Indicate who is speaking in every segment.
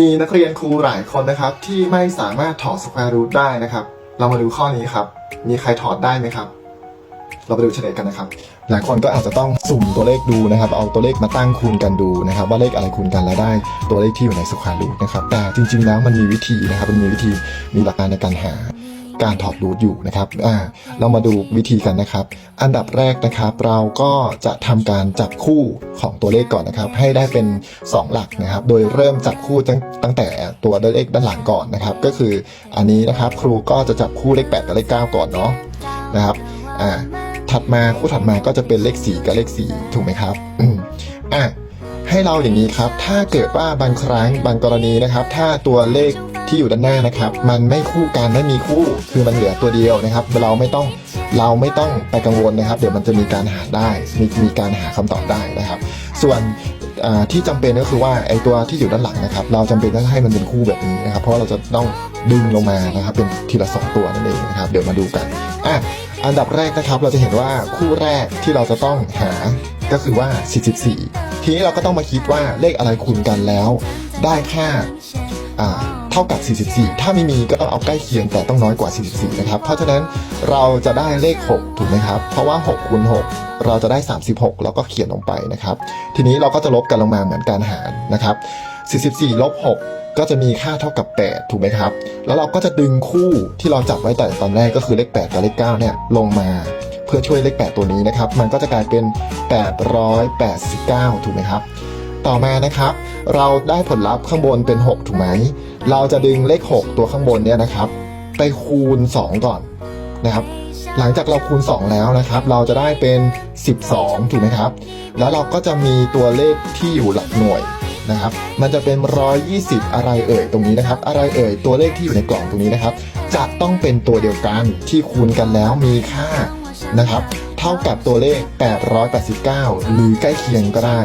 Speaker 1: มีนักเรียนครูหลายคนนะครับที่ไม่สามารถถอดสแควร์รูทได้นะครับ เรามาดูข้อนี้ครับ มีใครถอดได้ไหมครับ เราไปดูเฉลยกันนะครับ หลายคนก็อาจจะต้องสุ่มตัวเลขดูนะครับ เอาตัวเลขมาตั้งคูณกันดูนะครับ ว่าเลขอะไรคูณกันแล้วได้ตัวเลขที่อยู่ในสแควร์รูทนะครับ แต่จริงๆแล้วมันมีวิธีนะครับ มันมีวิธีมีหลักการในการหา การถอดรูทอยู่นะครับอ่าเรามาดูวิธีกันนะครับ อันดับแรกนะครับเราก็จะทำการจับคู่ของตัวเลขก่อนนะครับ ให้ได้เป็น 2 หลักนะครับ โดยเริ่มจับคู่ตั้งตั้งแต่ตัวเลขด้านหลังก่อนนะครับ ก็คืออันนี้นะครับครูก็จะจับคู่เลข 8 กับเลข 9 ก่อนเนาะนะครับอ่าถัดมาคู่ถัดมาก็จะเป็นเลข 4 กับเลข 4 ถูกไหมครับอะให้เราอย่างนี้ครับ ถ้าเกิดว่าบางครั้งบางกรณีนะครับ ถ้าตัวเลข ที่อยู่ด้านหน้านะครับ มันไม่คู่กันไม่มีคู่ คือมันเหลือตัวเดียวนะครับ เราไม่ต้องเราไม่ต้องไปกังวลนะครับ เดี๋ยวมันจะมีการหาได้มีมีการหาคำตอบได้นะครับ ส่วนที่จำเป็นก็คือว่าไอตัวที่อยู่ด้านหลังนะครับ เราจำเป็นต้องให้มันเป็นคู่แบบนี้นะครับ เพราะเราจะต้องดึงลงมานะครับ เป็นทีละสองตัวนั่นเองนะครับ เดี๋ยวมาดูกันอะอันดับแรกนะครับ เราจะเห็นว่าคู่แรกที่เราจะต้องหาก็คือว่า 44 ทีนี้เราก็ต้องมาคิดว่าเลขอะไรคูณกันแล้ว ได้ค่าอ่า เท่ากับ 44 ถ้าไม่มีก็ต้องเอาใกล้เคียงแต่ต้องน้อยกว่า 44 นะครับ เพราะฉะนั้นเราจะได้เลข 6 ถูกไหมครับ เพราะว่า6คูณ6เราจะได้ 36 แล้วก็เขียนลงไปนะครับ ทีนี้เราก็จะลบกันลงมาเหมือนการหารนะครับ 44 ลบ 6 ก็จะมีค่าเท่ากับ 8 ถูกไหมครับ แล้วเราก็จะดึงคู่ที่เราจับไว้แต่ตอนแรกก็คือเลข 8 กับเลข 9 เนี่ยลงมาเพื่อช่วยเลข 8 ตัวนี้นะครับ มันก็จะกลายเป็น 889 ถูกไหมครับ ต่อมานะครับ เราได้ผลลัพธ์ข้างบนเป็น 6 ถูกไหม เราจะดึงเลข 6 ตัวข้างบนเนี่ยนะครับ ไปคูณ 2 ก่อนนะครับ หลังจากเราคูณ 2 แล้วนะครับ เราจะได้เป็น 12 ถูกไหมครับ แล้วเราก็จะมีตัวเลขที่อยู่หลักหน่วยนะครับ มันจะเป็น 120 อะไรเอ่ยตรงนี้นะครับ อะไรเอ่ยตัวเลขที่อยู่ในกล่องตรงนี้นะครับ จะต้องเป็นตัวเดียวกันที่คูณกันแล้วมีค่านะครับ เท่ากับตัวเลข 889 หรือใกล้เคียงก็ได้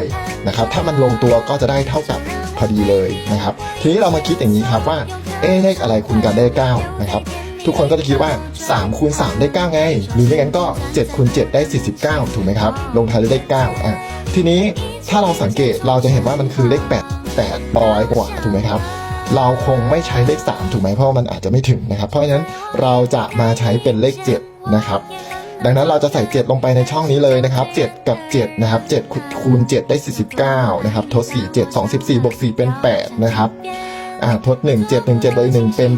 Speaker 1: นะครับ ถ้ามันลงตัวก็จะได้เท่ากับพอดีเลยนะครับ ทีนี้เรามาคิดอย่างนี้ครับว่า เอ๊เลขอะไรคูณกันได้ 9 นะครับ ทุกคนก็จะคิดว่า3คูณ3ได้ 9 ไง หรือไม่งั้นก็7คูณ7ได้ 49 ถูกไหมครับ ลงท้ายด้วยเลข9อะ ทีนี้ถ้าเราสังเกตเราจะเห็นว่ามันคือเลข 8 800 กว่า ถูกไหมครับเราคงไม่ใช้เลข 3 ถูกไหมเพราะมันอาจจะไม่ถึงนะครับ เพราะฉะนั้นเราจะมาใช้เป็นเลข 7 นะครับ ดังนั้นเราจะใส่ 7 ลงไปในช่องนี้เลยนะครับ 7 กับ 7 นะครับ 7 คูณ 7 ได้ 49 นะครับ ทด 4 7 2 14บวก4เป็น 8 นะครับอ่าทด 1 7 1 7บวก1เป็น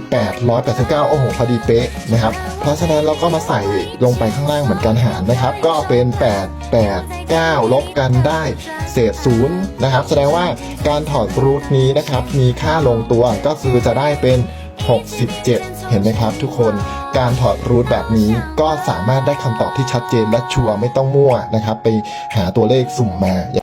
Speaker 1: 889 โอ้โห พอดีเป๊ะนะครับ เพราะฉะนั้นเราก็มาใส่ลงไปข้างล่างเหมือนกันหารนะครับ ก็เป็น 8 8 9 ลบกันได้เศษ0นะครับ แสดงว่าการถอดรูทนี้นะครับ มีค่าลงตัวก็คือจะได้เป็น 67 เห็นไหมครับทุกคนการถอดรูทแบบนี้ก็สามารถได้คำตอบที่ชัดเจนและชัวร์ไม่ต้องมั่วนะครับ ไปหาตัวเลขสุ่มมา